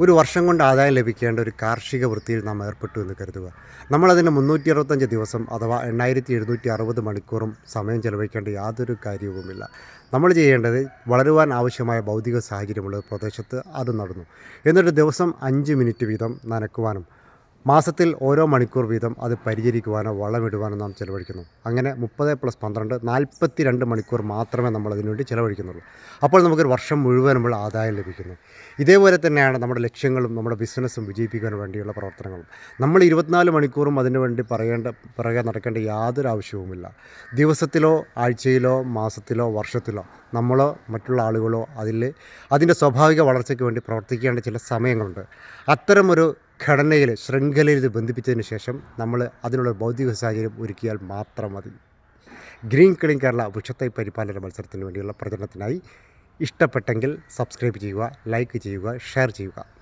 ഒരു വർഷം കൊണ്ട് ആദായം ലഭിക്കേണ്ട ഒരു കാർഷിക വൃത്തിയിൽ നാം ഏർപ്പെട്ടു എന്ന് കരുതുക. നമ്മളതിന് മുന്നൂറ്റി അറുപത്തഞ്ച് ദിവസം അഥവാ എണ്ണായിരത്തി എഴുന്നൂറ്റി അറുപത് മണിക്കൂറും സമയം ചെലവഴിക്കേണ്ട യാതൊരു കാര്യവുമില്ല. നമ്മൾ ചെയ്യേണ്ടത് വളരുവാൻ ആവശ്യമായ ഭൗതിക സാഹചര്യമുള്ള പ്രദേശത്ത് അത് നടന്നു. എന്നിട്ട് ദിവസം അഞ്ച് മിനിറ്റ് വീതം നനക്കുവാനും മാസത്തിൽ ഓരോ മണിക്കൂർ വീതം അത് പരിചരിക്കുവാനോ വളമിടുവാനോ നാം ചിലവഴിക്കുന്നു. അങ്ങനെ മുപ്പത് പ്ലസ് പന്ത്രണ്ട് നാൽപ്പത്തി രണ്ട് മണിക്കൂർ മാത്രമേ നമ്മൾ അതിനുവേണ്ടി ചിലവഴിക്കുന്നുള്ളൂ. അപ്പോൾ നമുക്കൊരു വർഷം മുഴുവനുള്ള ആദായം ലഭിക്കുന്നു. ഇതേപോലെ തന്നെയാണ് നമ്മുടെ ലക്ഷ്യങ്ങളും നമ്മുടെ ബിസിനസ്സും വിജയിപ്പിക്കാൻ വേണ്ടിയുള്ള പ്രവർത്തനങ്ങളും. നമ്മൾ ഇരുപത്തിനാല് മണിക്കൂറും അതിനു വേണ്ടി പറയേണ്ട പിറകെ നടക്കേണ്ട യാതൊരു ആവശ്യവുമില്ല. ദിവസത്തിലോ ആഴ്ചയിലോ മാസത്തിലോ വർഷത്തിലോ നമ്മളോ മറ്റുള്ള ആളുകളോ അതിൽ അതിന്റെ സ്വാഭാവിക വളർച്ചയ്ക്ക് വേണ്ടി പ്രവർത്തിക്കേണ്ട ചില സമയങ്ങളുണ്ട്. അത്തരമൊരു ഘടനയിൽ ശൃംഖലയിൽ ഇത് ബന്ധിപ്പിച്ചതിന് ശേഷം നമ്മൾ അതിനുള്ള ഭൗതിക സാഹചര്യം ഒരുക്കിയാൽ മാത്രം മതി. ഗ്രീൻ ക്ലീൻ കേരള വൃക്ഷത്തൈ പരിപാലന മത്സരത്തിന് വേണ്ടിയുള്ള പ്രചരണത്തിനായി ഇഷ്ടപ്പെട്ടെങ്കിൽ സബ്സ്ക്രൈബ് ചെയ്യുക ലൈക്ക് ചെയ്യുക ഷെയർ ചെയ്യുക.